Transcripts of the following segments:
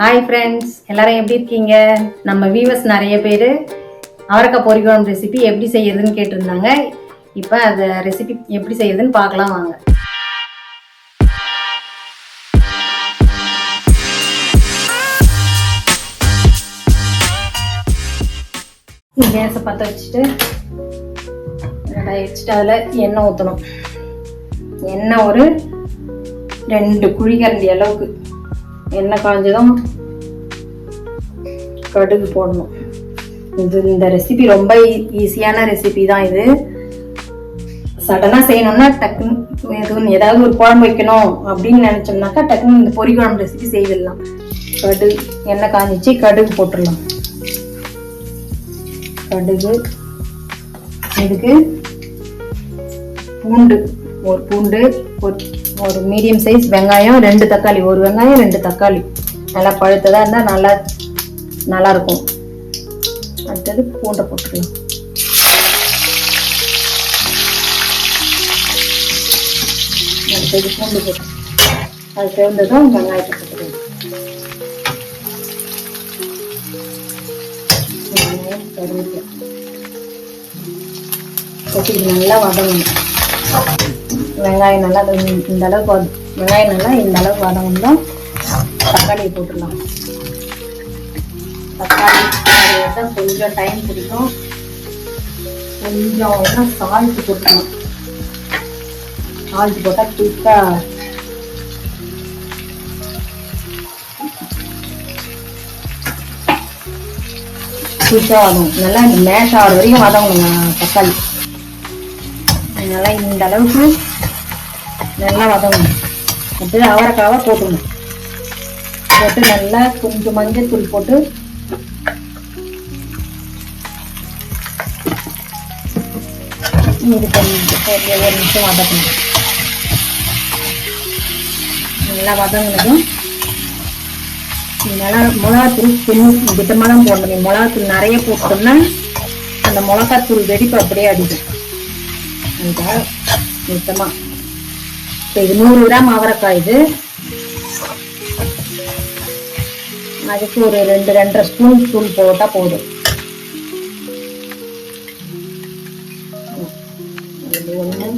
Hi friends எல்லாரும் எப்படி இருக்கீங்க? நம்ம வியூவர்ஸ் நிறைய பேர் அவரக்காய் பொரிக்குழம்பு ரெசிபி எப்படி செய்யறதுன்னு கேட்டிருந்தாங்க. இப்போ அந்த ரெசிபி எப்படி செய்யறதுன்னு பார்க்கலாம் வாங்க. கேஸை பற்ற வச்சுட்டு வச்சுட்டு அதில் எண்ணெய் ஊற்றணும் எண்ணெய் ஒரு ரெண்டு குழிக்கரண்டி அளவுக்கு. எண்ணெய் காய்ஞ்சதும் கடுகு போடணும். இது இந்த ரெசிபி ரொம்ப e-, ஈஸியான ரெசிபி தான் இது. சடனாக செய்யணும்னா டக்குன்னு எதுவும் ஏதாவது ஒரு குழம்பு வைக்கணும் அப்படின்னு நினச்சோம்னாக்கா டக்குன்னு இந்த பொரி குழம்பு ரெசிபி செய்திடலாம். கடுகு எண்ணெய் காஞ்சிச்சு கடுகு போட்டுடலாம். கடுகு இதுக்கு பூண்டு ஒரு பூண்டு ஒரு ஒரு மீடியம் சைஸ் வெங்காயம் ரெண்டு தக்காளி. ஒரு வெங்காயம் ரெண்டு தக்காளி. நல்லா பழுத்ததாக இருந்தால் நல்லா நல்லா இருக்கும் அடுத்தது பூண்டை போட்டுக்கலாம். அடுத்தது பூண்டு போட்டு. அது சேர்ந்ததும் வெங்காயத்தை போட்டுக்கலாம். வெங்காயம் போட்டு நல்லா வதங்கணும். வெங்காயம் நல்லா இந்த- அளவுக்கு வத- வெங்காயம் நல்லா இந்த அளவுக்கு வதங்கணும் தக்காளி போட்டுடலாம். தக்காளி தான் கொஞ்சம் டைம் பிடிக்கும். கொஞ்சம் சால்ட் போட்டுக்கணும். சால்ட் போட்டால் குயிக்காக குயிக்காக ஆகும். நல்லா இந்த மேஷ் ஆகிற வரைக்கும் வதங்கணுங்க தக்காளி. அதனால இந்த அளவுக்கு நல்லா வதங்கணும். அப்படியே அவரைக்காவை போட்டுக்கணும். போட்டு நல்லா கொஞ்சம் மஞ்சள் தூள் போட்டு இது பண்ணி ஒரு ஒரு நிமிஷம் வதக்கணும். நல்லா வதங்கினதும் மிளகா மிளகாத்தூள் தின்னு திட்டமாக தான் போடணும். மிளகாத்தூள் நிறைய போட்டோம்னா அந்த மிளகாத்தூள் வெடிப்பு அப்படியே அடிக்கும். அதுக்காக மித்தமாக இப்போ இது நூறு கிராம் அவரைக்காய் இது. அதுக்கு ஒரு ரெண்டு ரெண்டரை ஸ்பூன் தூள் போட்டால் போதும். இது ஒன்று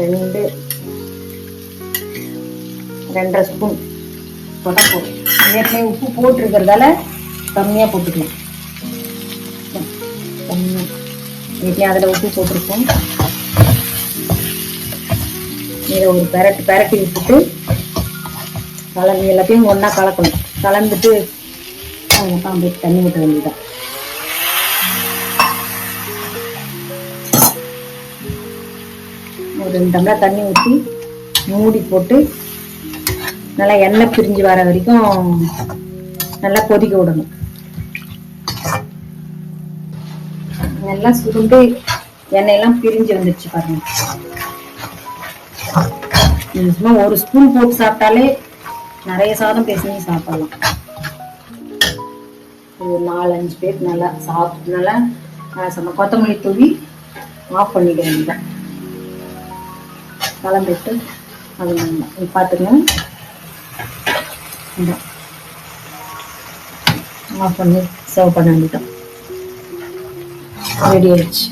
ரெண்டு ரெண்டரை ஸ்பூன் போட்டால் ஏற்கனவே உப்பு போட்டிருக்கிறதால கம்மியாக போட்டுக்கலாம். கம்மியாக ஏற்கனவே அதில் உப்பு போட்டிருக்கோம் இதை ஒரு பெரட்டு பெரட்டி விட்டுட்டு கலந்து எல்லாத்தையும் ஒன்றா கலக்கணும். கலந்துட்டு அதுக்கப்புறம் அப்படியே தண்ணி ஊற்ற வேண்டியதான் ஒரு ரெண்டு டம்ளர் தண்ணி ஊற்றி மூடி போட்டு நல்லா எண்ணெய் பிரிஞ்சு வர வரைக்கும் நல்லா கொதிக்க விடணும். நல்லா சுருண்டு எண்ணெயெல்லாம் பிரிஞ்சு வந்துடுச்சு பாருங்க. சும்மா ஒரு ஸ்பூன் போட்டு சாப்பிட்டாலே நிறைய சாதம் பேசி சாப்பிடலாம். ஒரு நாலஞ்சு பேர் நல்லா சாப்பிட்டு நல்லா நல்லா கொத்தமல்லி தூவி ஆஃப் பண்ணிக்கிறேன் தான் கலந்துட்டு அது பார்த்துக்கணும் ஆஃப் பண்ணி சர்வ் பண்ண வேண்டியதான் ரெடி ஆயிடுச்சு.